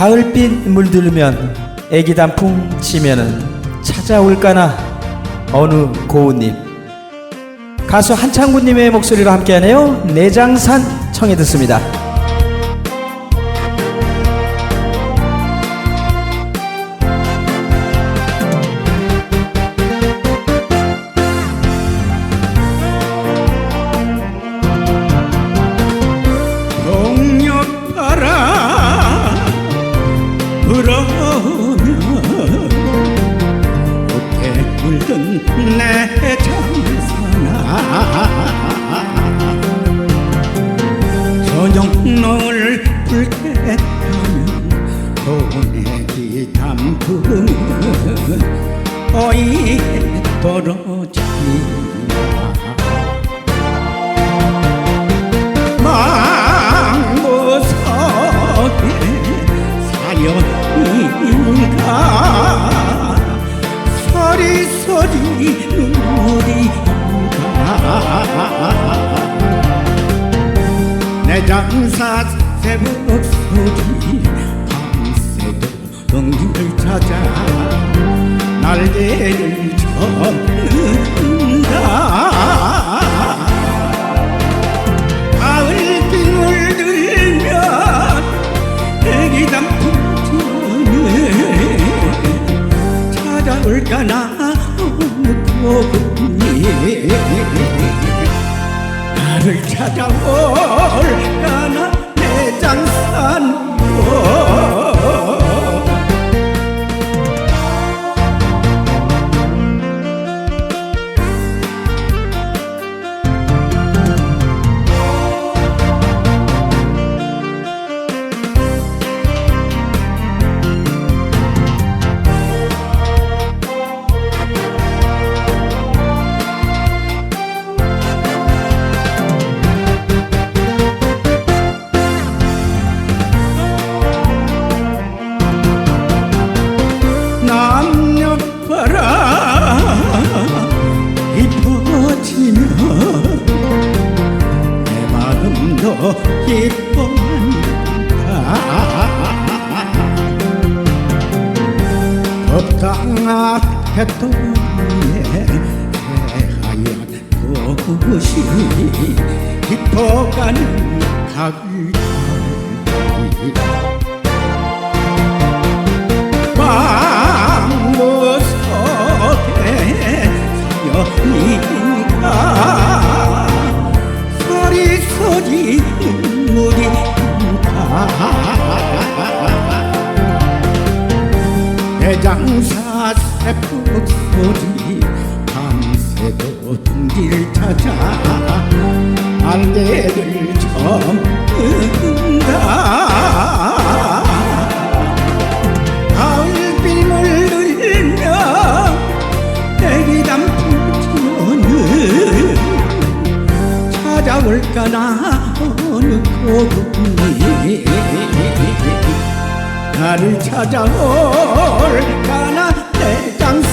가을빛 물들면 애기 단풍 치면은 찾아올까나? 어느 고운잎 가수 한창구님의 목소리로 함께하네요. 내장산 청해 듣습니다 불어오면 못해 물든 내 장사나. 저녁 노을 불게 타면 보내기 담그는 어이 떨어진다. 망고석에 사연 인가 서리서리 눈물이 가. 내 장사 새벽 소리 밤새도 응기를 찾아 날개를 젓는다. 가을 빙을 들면 애기 단풍 어느 고분이 나를 찾아올 마음도 이뻐한다 법당 해동에 새하얀 그것이 깊어가는 가을 망모석에 사연이가 소리 소리 눈물이 가 대장사 새벽 소리 밤새도 둥지를 찾아 안개를 접는다. 찾아올까나 나를 찾아올까나 내 장산